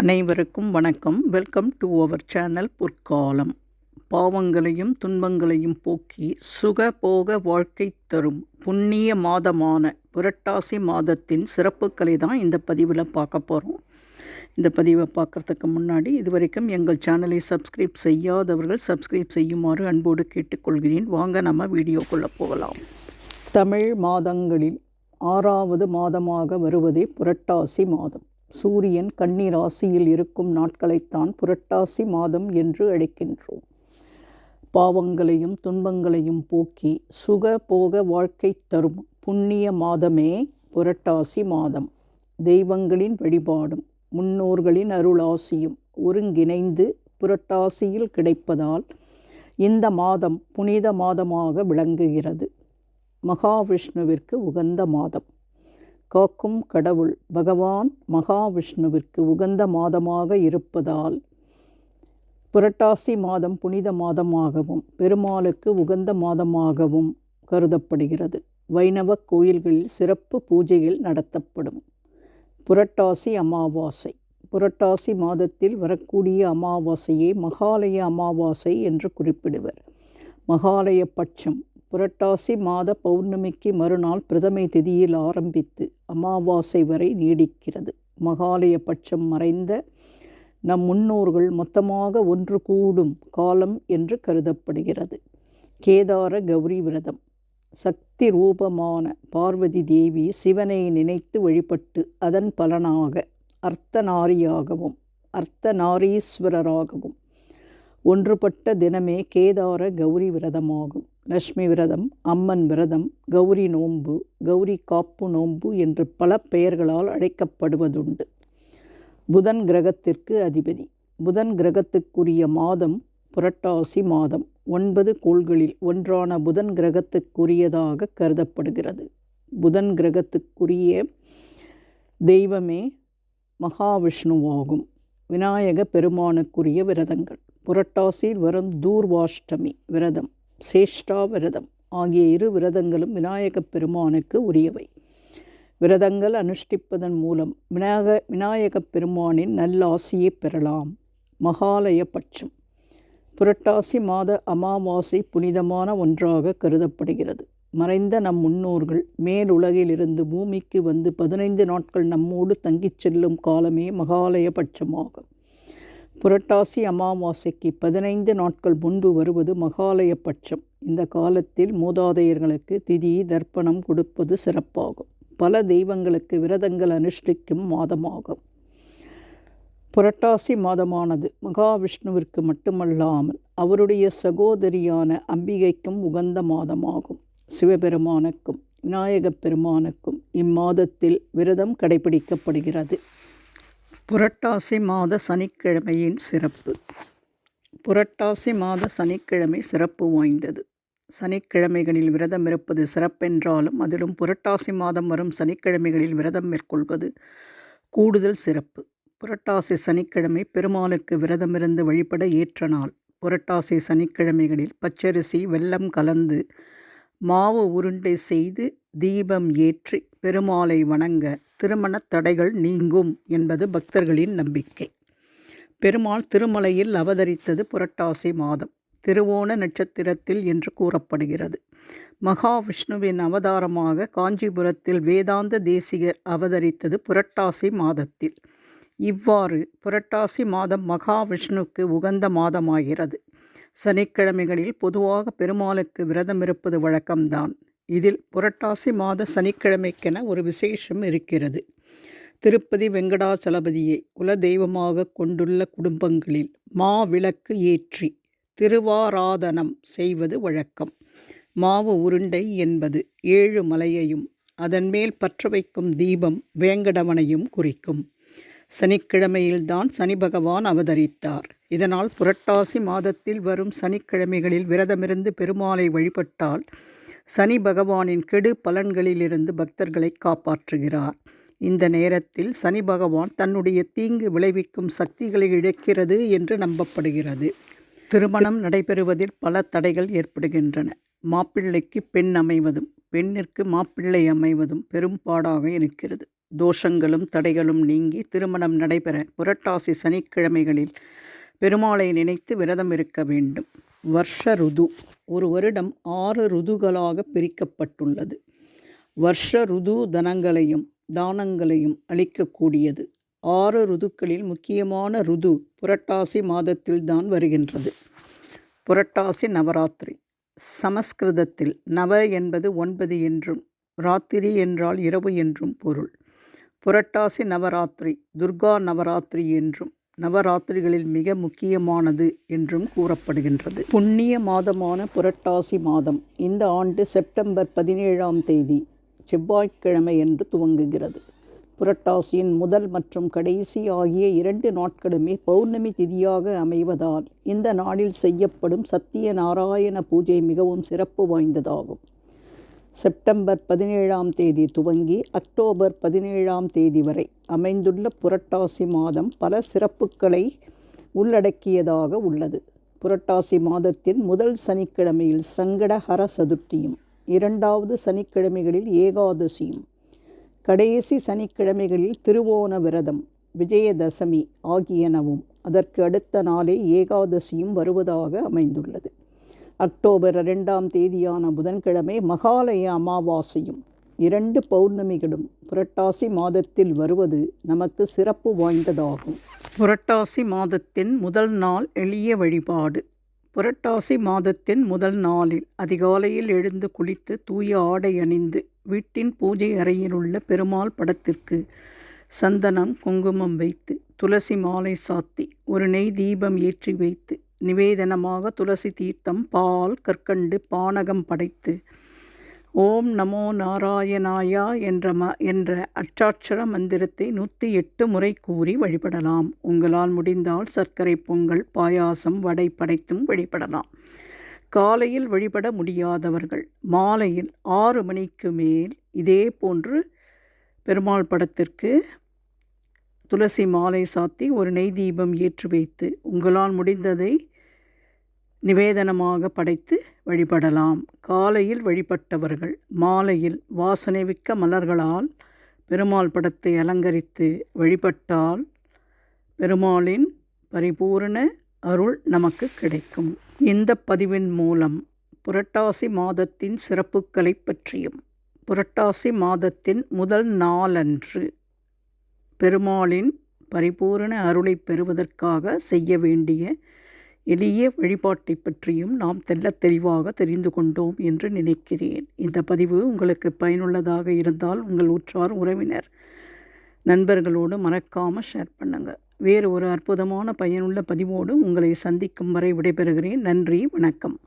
அனைவருக்கும் வணக்கம். Welcome to our channel பொற்காலம் பாவங்களையும் துன்பங்களையும் போக்கி சுக போக வாழ்க்கை தரும் புண்ணிய மாதமான புரட்டாசி மாதத்தின் சிறப்புகளை தான் இந்த பதிவில் பார்க்க போகிறோம் இந்த பதிவை பார்க்குறதுக்கு முன்னாடி இதுவரைக்கும் எங்கள் சேனலை சப்ஸ்கிரைப் செய்யாதவர்கள் சப்ஸ்கிரைப் செய்யுமாறு அன்போடு கேட்டுக்கொள்கிறேன். வாங்க நம்ம வீடியோக்குள்ளே போகலாம். தமிழ் மாதங்களில் ஆறாவது மாதமாக வருவதே புரட்டாசி மாதம். சூரியன் கன்னி ராசியில் இருக்கும் நாட்களைத்தான் புரட்டாசி மாதம் என்று அழைக்கின்றோம். பாவங்களையும் துன்பங்களையும் போக்கி சுக போக வாழ்க்கை தரும் புண்ணிய மாதமே புரட்டாசி மாதம். தெய்வங்களின் வழிபாடும் முன்னோர்களின் அருளாசியும் ஒருங்கிணைந்து புரட்டாசியில் கிடைப்பதால் இந்த மாதம் புனித மாதமாக விளங்குகிறது. மகாவிஷ்ணுவிற்கு உகந்த மாதம். காக்கும் கடவுள் பகவான் மகாவிஷ்ணுவிற்கு உகந்த மாதமாக இருப்பதால் புரட்டாசி மாதம் புனித மாதமாகவும் பெருமாளுக்கு உகந்த மாதமாகவும் கருதப்படுகிறது. வைணவ கோயில்களில் சிறப்பு பூஜைகள் நடத்தப்படும். புரட்டாசி அமாவாசை. புரட்டாசி மாதத்தில் வரக்கூடிய அமாவாசையை மகாலய அமாவாசை என்று குறிப்பிடுவர். மகாலய பட்சம். புரட்டாசி மாத பௌர்ணமிக்கு மறுநாள் பிரதமை திதியில் ஆரம்பித்து அமாவாசை வரை நீடிக்கிறது. மகாலய பட்சம் மறைந்த நம் முன்னோர்கள் மொத்தமாக ஒன்று கூடும் காலம் என்று கருதப்படுகிறது. கேதார கௌரி விரதம். சக்தி ரூபமான பார்வதி தேவி சிவனை நினைத்து வழிபட்டு அதன் பலனாக அர்த்தநாரியாகவும் அர்த்தநாரீஸ்வரராகவும் ஒன்றுபட்ட தினமே கேதார கௌரி விரதமாகும். லக்ஷ்மி விரதம் அம்மன் விரதம் கௌரி நோன்பு கௌரி காப்பு நோன்பு என்று பல பெயர்களால் அழைக்கப்படுவதுண்டு. புதன் கிரகத்திற்கு அதிபதி. புதன் கிரகத்துக்குரிய மாதம் புரட்டாசி மாதம். ஒன்பது கோள்களில் ஒன்றான புதன் கிரகத்துக்குரியதாக கருதப்படுகிறது. புதன் கிரகத்துக்குரிய தெய்வமே மகாவிஷ்ணுவாகும். விநாயக பெருமானுக்குரிய விரதங்கள். புரட்டாசியில் வரும் தூர்வாஷ்டமி விரதம். சேஷ்டா விரதம் ஆகிய இரு விரதங்களும் விநாயகப் பெருமானுக்கு உரியவை. விரதங்கள் அனுஷ்டிப்பதன் மூலம் விநாயக விநாயகப் பெருமானின் நல்லாசியை பெறலாம். மகாலய பட்சம் புரட்டாசி மாத அமாவாசை புனிதமான ஒன்றாக கருதப்படுகிறது. மறைந்த நம் முன்னோர்கள் மேலுலகிலிருந்து பூமிக்கு வந்து பதினைந்து நாட்கள் நம்மோடு தங்கிச் செல்லும் காலமே மகாலய பட்சமாகும் புரட்டாசி அமாவாசைக்கு பதினைந்து நாட்கள் முன்பு வருவது மகாலய பட்சம். இந்த காலத்தில் மூதாதையர்களுக்கு திதி தர்ப்பணம் கொடுப்பது சிறப்பாகும். பல தெய்வங்களுக்கு விரதங்கள் அனுஷ்டிக்கும் மாதமாகும். புரட்டாசி மாதமானது மகாவிஷ்ணுவிற்கு மட்டுமல்லாமல் அவருடைய சகோதரியான அம்பிகைக்கும் உகந்த மாதமாகும். சிவபெருமானுக்கும் விநாயகப் பெருமானுக்கும் இம்மாதத்தில் விரதம் கடைபிடிக்கப்படுகிறது. புரட்டாசி மாத சனிக்கிழமையின் சிறப்பு. புரட்டாசி மாத சனிக்கிழமை சிறப்பு வாய்ந்தது. சனிக்கிழமைகளில் விரதம் இருப்பது சிறப்பென்றாலும் அதிலும் புரட்டாசி மாதம் வரும் சனிக்கிழமைகளில் விரதம் மேற்கொள்வது கூடுதல் சிறப்பு. புரட்டாசி சனிக்கிழமை பெருமாளுக்கு விரதமிருந்து வழிபட ஏற்ற நாள். புரட்டாசி சனிக்கிழமைகளில் பச்சரிசி வெல்லம் கலந்து மாவு உருண்டை செய்து தீபம் ஏற்றி பெருமாளை வணங்க திருமணத் தடைகள் நீங்கும் என்பது பக்தர்களின் நம்பிக்கை. பெருமாள் திருமலையில் அவதரித்தது புரட்டாசி மாதம் திருவோண நட்சத்திரத்தில் என்று கூறப்படுகிறது. மகாவிஷ்ணுவின் அவதாரமாக காஞ்சிபுரத்தில் வேதாந்த தேசிகர் அவதரித்தது புரட்டாசி மாதத்தில். இவ்வாறு புரட்டாசி மாதம் மகாவிஷ்ணுக்கு உகந்த மாதமாகிறது. சனிக்கிழமைகளில் பொதுவாக பெருமாளுக்கு விரதம் இருப்பது வழக்கம்தான். இதில் புரட்டாசி மாத சனிக்கிழமைக்கென ஒரு விசேஷம் இருக்கிறது. திருப்பதி வெங்கடாசலபதியை குலதெய்வமாக கொண்டுள்ள குடும்பங்களில் மாவிளக்கு ஏற்றி திருவாராதனம் செய்வது வழக்கம். மாவு உருண்டை என்பது ஏழு மலையையும் அதன் மேல் பற்ற வைக்கும் தீபம் வேங்கடவனையும் குறிக்கும். சனிக்கிழமையில்தான் சனி பகவான் அவதரித்தார். இதனால் புரட்டாசி மாதத்தில் வரும் சனிக்கிழமைகளில் விரதமிருந்து பெருமாளை வழிபட்டால் சனி பகவானின் கெடு பலன்களிலிருந்து பக்தர்களை காப்பாற்றுகிறார். இந்த நேரத்தில் சனி பகவான் தன்னுடைய தீங்கு விளைவிக்கும் சக்திகளை இழக்கிறது என்று நம்பப்படுகிறது. திருமணம் நடைபெறுவதில் பல தடைகள் ஏற்படுகின்றன. மாப்பிள்ளைக்கு பெண் அமைவதும் பெண்ணிற்கு மாப்பிள்ளை அமைவதும் பெரும்பாடாக இருக்கிறது. தோஷங்களும் தடைகளும் நீங்கி திருமணம் நடைபெற புரட்டாசி சனிக்கிழமைகளில் பெருமாளை நினைத்து விரதம் இருக்க வேண்டும். வருஷ ருது ஒரு வருடம் ஆறு ருதுகளாக பிரிக்கப்பட்டுள்ளது. வருஷ ருது தனங்களையும் தானங்களையும் அளிக்கக்கூடியது. ஆறு ருதுக்களில் முக்கியமான ருது புரட்டாசி மாதத்தில்தான் வருகின்றது. புரட்டாசி நவராத்திரி. சமஸ்கிருதத்தில் நவ என்பது ஒன்பது என்றும் ராத்திரி என்றால் இரவு என்றும் பொருள். புரட்டாசி நவராத்திரி துர்கா நவராத்திரி என்றும் நவராத்திரிகளில் மிக முக்கியமானது என்றும் கூறப்படுகின்றது. புண்ணிய மாதமான புரட்டாசி மாதம் இந்த ஆண்டு செப்டம்பர் பதினேழாம் தேதி செவ்வாய்க்கிழமை என்று துவங்குகிறது. புரட்டாசியின் முதல் மற்றும் கடைசி ஆகிய இரண்டு நாட்களுமே பௌர்ணமி திதியாக அமைவதால் இந்த நாளில் செய்யப்படும் சத்திய நாராயண பூஜை மிகவும் சிறப்பு வாய்ந்ததாகும். செப்டம்பர் பதினேழாம் தேதி துவங்கி அக்டோபர் பதினேழாம் தேதி வரை அமைந்துள்ள புரட்டாசி மாதம் பல சிறப்புகளை உள்ளடக்கியதாக உள்ளது. புரட்டாசி மாதத்தின் முதல் சனிக்கிழமையில் சங்கடஹர சதுர்த்தியும் இரண்டாவது சனிக்கிழமைகளில் ஏகாதசியும் கடைசி சனிக்கிழமைகளில் திருவோண விரதம் விஜயதசமி ஆகியனவும் அதற்கு அடுத்த நாளே ஏகாதசியும் வருவதாக அமைந்துள்ளது. அக்டோபர் இரண்டாம் தேதியான புதன்கிழமை மகாலய அமாவாசையும் இரண்டு பௌர்ணமிகளும் புரட்டாசி மாதத்தில் வருவது நமக்கு சிறப்பு வாய்ந்ததாகும். புரட்டாசி மாதத்தின் முதல் நாள் எளிய வழிபாடு. புரட்டாசி மாதத்தின் முதல் நாளில் அதிகாலையில் எழுந்து குளித்து தூய ஆடை அணிந்து வீட்டின் பூஜை அறையில் உள்ள பெருமாள் படத்திற்கு சந்தனம் குங்குமம் வைத்து துளசி மாலை சாத்தி ஒரு நெய் தீபம் ஏற்றி வைத்து நிவேதனமாக துளசி தீர்த்தம் பால் கற்கண்டு பானகம் படைத்து ஓம் நமோ நாராயணாயா என்ற ம என்ற அச்சாட்சர மந்திரத்தை நூற்றி எட்டு முறை கூறி வழிபடலாம். உங்களால் முடிந்தால் சர்க்கரை பொங்கல் பாயாசம் வடை படைத்தும் வழிபடலாம். காலையில் வழிபட முடியாதவர்கள் மாலையில் ஆறு மணிக்கு மேல் இதே போன்று பெருமாள் படத்திற்கு துளசி மாலை சாத்தி ஒரு நெய் தீபம் ஏற்றி வைத்து உங்களால் முடிந்ததை நிவேதனமாக படைத்து வழிபடலாம். காலையில் வழிபட்டவர்கள் மாலையில் வாசனைமிக்க மலர்களால் பெருமாள் படத்தை அலங்கரித்து வழிபட்டால் பெருமாளின் பரிபூரண அருள் நமக்கு கிடைக்கும். இந்த பதிவின் மூலம் புரட்டாசி மாதத்தின் சிறப்புகளை பற்றியும் புரட்டாசி மாதத்தின் முதல் நாளன்று பெருமாளின் பரிபூரண அருளை பெறுவதற்காக செய்ய வேண்டிய எளிய வழிபாட்டை பற்றியும் நாம் தெல்ல தெளிவாக தெரிந்து கொண்டோம் என்று நினைக்கிறேன். இந்த பதிவு உங்களுக்கு பயனுள்ளதாக இருந்தால் உங்கள் உற்றார் உறவினர் நண்பர்களோடு மறக்காமல் ஷேர் பண்ணுங்கள் வேறு ஒரு அற்புதமான பயனுள்ள பதிவோடு உங்களை சந்திக்கும் வரை விடைபெறுகிறேன். நன்றி வணக்கம்.